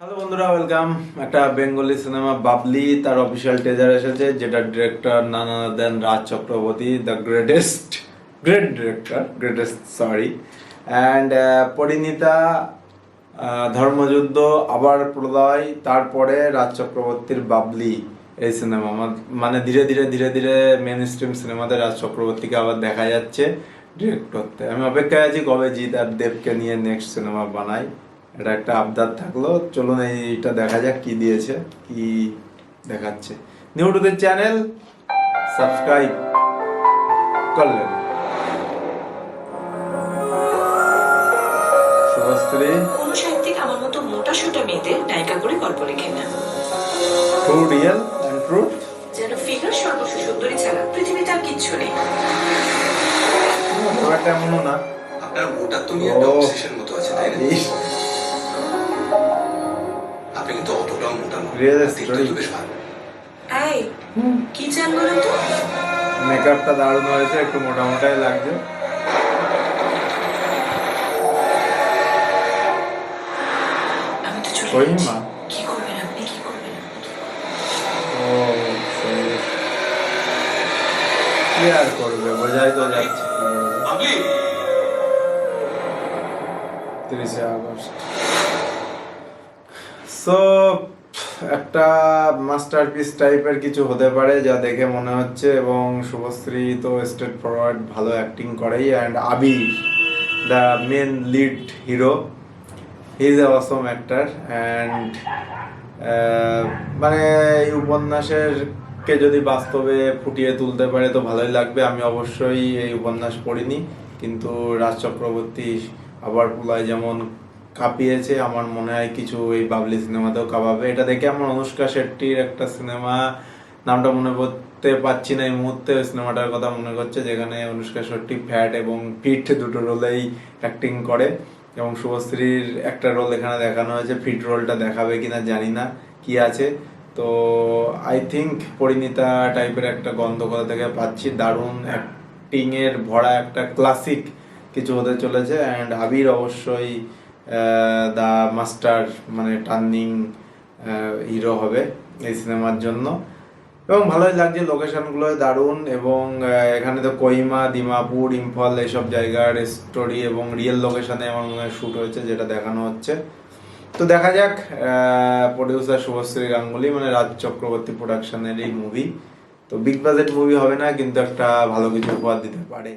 Hello বন্ধুরা welcome একটা Bengali cinema Babli তার অফিসিয়াল টেজার এসেছে যেটা ডিরেক্টর নানা দেন Raj Chakraborty the greatest great director greatest sorry and Parineeta ah, Dharmayuddha আবার প্রলয় তারপরে রাজ চক্রবর্তীর বাবলি এই সিনেমা। মানে ধীরে ধীরে ধীরে ধীরে মেন স্ট্রিম সিনেমাতে রাজ চক্রবর্তীকে আবার দেখা যাচ্ছে ডিরেক্ট করতে আমি অপেক্ষায় আছি কবে জিৎ আর দেবকে নিয়ে নেক্সট সিনেমা বানাই এটা একটা আবদার থাকল। চলুন এইটা দেখা যাক কি দিয়েছে কি দেখাচ্ছে। New to the channel subscribe করলেন। শুভশ্রী। কোনো সাহিত্যিক আমার মতো মোটা সোটা মেয়েদের নায়িকা করে গল্প লেখেন না। ট্রু রিয়েল অ্যান্ড ট্রু যেন ফিগার সর্বস্ব সুন্দরী ছাড়া পৃথিবীতে আর কিচ্ছু নেই। ব্যাপারটা এমনও না। আপনার মোটা তো নিয়ে একটা অবসেশন মতো আছে তাই না? এই কি চান বলুন তো মেকআপটা দারুণ হয়েছে একটু মোটা মোটাই লাগছে। আমি তো চলে ওই যাচ্ছি। মা। কি করবেন আপনি কি করবেন? ও কি আর করবে বোঝাই তো যাচ্ছে। তিরিশে আগস্ট। সো একটা মাস্টারপিস টাইপের কিছু হতে পারে যা দেখে মনে হচ্ছে এবং শুভশ্রী তো স্টেট ফরওয়ার্ড ভালো অ্যাক্টিং করেই and Abir the main lead hero he is a awesome actor and মানে এই উপন্যাসের কে যদি বাস্তবে ফুটিয়ে তুলতে পারে তো ভালোই লাগবে, আমি অবশ্যই এই উপন্যাস পড়িনি, কিন্তু রাজ চক্রবর্তী আবার পুলায় যেমন কাঁপিয়েছে, আমার মনে হয় কিছু এই বাবলি সিনেমাতেও কাঁপাবে। এটা দেখে আমার অনুষ্কা শেট্টির একটা সিনেমা, নামটা মনে করতে পারছি না এই মুহূর্তে, ওই সিনেমাটার কথা মনে করছে, যেখানে অনুষ্কা শেট্টি ফ্যাট এবং ফিট দুটো রোলেই অ্যাক্টিং করে এবং শুভশ্রীর একটা রোল এখানে দেখানো হয়েছে ফিট রোলটা দেখাবে কিনা জানি না, কি আছে। তো আই থিঙ্ক পরিণীতা টাইপের একটা গন্ধ কোথা থেকে পাচ্ছি? দারুণ অ্যাক্টিংয়ের ভরা একটা ক্লাসিক কিছু হতে চলেছে অ্যান্ড আবির অবশ্যই দা মাস্টার মানে টার্নিং হিরো হবে এই সিনেমার জন্য। এবং ভালোই লাগছে লোকেশনগুলো, দারুণ। এবং এখানে তো কহিমা দিমাপুর, ইম্ফল, এইসব জায়গার স্টোরি এবং রিয়েল লোকেশনে আমার মনে শ্যুট হয়েছে, যেটা দেখানো হচ্ছে। তো দেখা যাক প্রডিউসার শুভশ্রী গাঙ্গুলি মানে রাজ চক্রবর্তী প্রোডাকশনের এই মুভি তো বিগ বাজেট মুভি হবে না, কিন্তু একটা ভালো কিছু উপহার দিতে পারে।